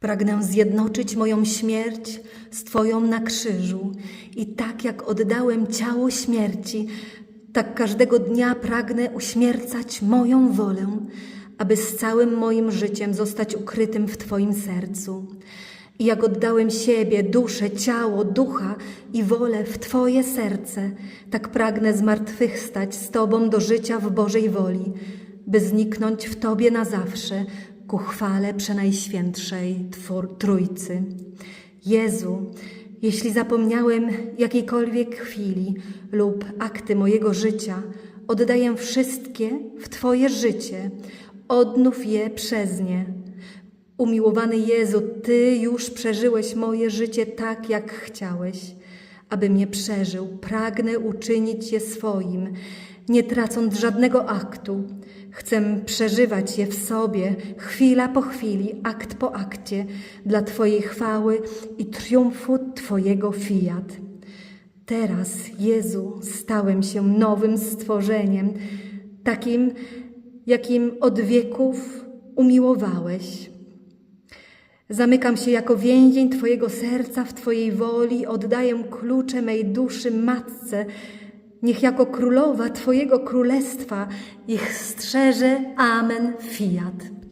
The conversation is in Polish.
Pragnę zjednoczyć moją śmierć z Twoją na krzyżu i tak jak oddałem ciało śmierci, tak każdego dnia pragnę uśmiercać moją wolę, aby z całym moim życiem zostać ukrytym w Twoim sercu. I jak oddałem siebie, duszę, ciało, ducha i wolę w Twoje serce, tak pragnę zmartwychwstać z Tobą do życia w Bożej woli, by zniknąć w Tobie na zawsze ku chwale Przenajświętszej Twór, Trójcy. Jezu, jeśli zapomniałem jakiejkolwiek chwili lub akty mojego życia, oddaję wszystkie w Twoje życie, odnów je przez nie. Umiłowany Jezu, Ty już przeżyłeś moje życie tak, jak chciałeś. Aby mnie przeżył, pragnę uczynić je swoim, nie tracąc żadnego aktu. Chcę przeżywać je w sobie, chwila po chwili, akt po akcie, dla Twojej chwały i triumfu Twojego fiat. Teraz, Jezu, stałem się nowym stworzeniem, takim, jakim od wieków umiłowałeś. Zamykam się jako więzień Twojego serca w Twojej woli, oddaję klucze mej duszy Matce. Niech jako królowa Twojego królestwa ich strzeże. Amen. Fiat.